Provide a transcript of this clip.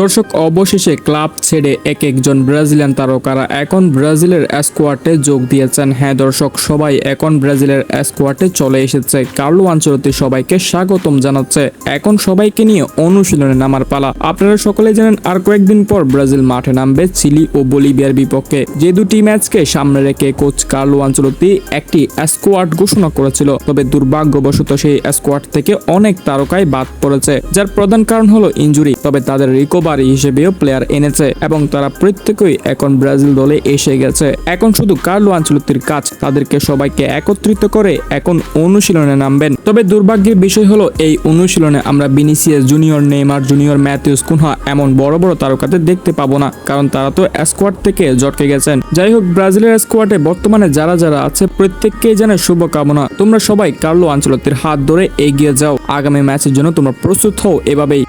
দর্শক, অবশেষে ক্লাব ছেড়ে এক একজন ব্রাজিলিয়ান তারকারা এখন ব্রাজিলের স্কোয়াডে যোগ দিয়েছেন। হ্যাঁ দর্শক, সবাই এখন ব্রাজিলের স্কোয়াডে চলে এসেছে। কার্লো আঞ্চলতি সবাইকে স্বাগতম জানাচ্ছে। এখন সবাইকে নিয়ে অনুশীলনে নামার পালা। আপনারা সকলে জানেন, আর কয়েকদিন পর ব্রাজিল মাঠে নামবে চিলি ও বলিভিয়ার বিপক্ষে। যে দুটি ম্যাচকে সামনে রেখে কোচ কার্লো আঞ্চলতি একটি স্কোয়াড ঘোষণা করেছিল। তবে দুর্ভাগ্যবশত সেই স্কোয়াড থেকে অনেক তারকাই বাদ পড়েছে, যার প্রধান কারণ হলো ইনজুরি তবে তাদের রিকভারি হিসেবেও প্লেয়ার এনেছে এবং তারা প্রত্যেকেই এখন ব্রাজিল দলে এসে গেছে। এখন শুধু কার্লো আঞ্চলতির কাজ, তাদেরকে সবাইকে একত্রিত করে এখন অনুশীলনে নামবেন। তবে দুর্ভাগ্যের বিষয় হলো, এই অনুশীলনে আমরা Vinicius junior, Neymar junior, Matheus Cunha এমন বড় বড় তারকাদের দেখতে পাবো না, কারণ তারা তো স্কোয়াড থেকে জটকে গেছেন। যাই হোক, ব্রাজিলের স্কোয়াডে বর্তমানে যারা যারা আছে, প্রত্যেককেই জানে শুভকামনা। তোমরা সবাই কার্লো আঞ্চলতির হাত ধরে এগিয়ে যাও। আগামী ম্যাচের জন্য তোমরা প্রস্তুত হও এভাবেই।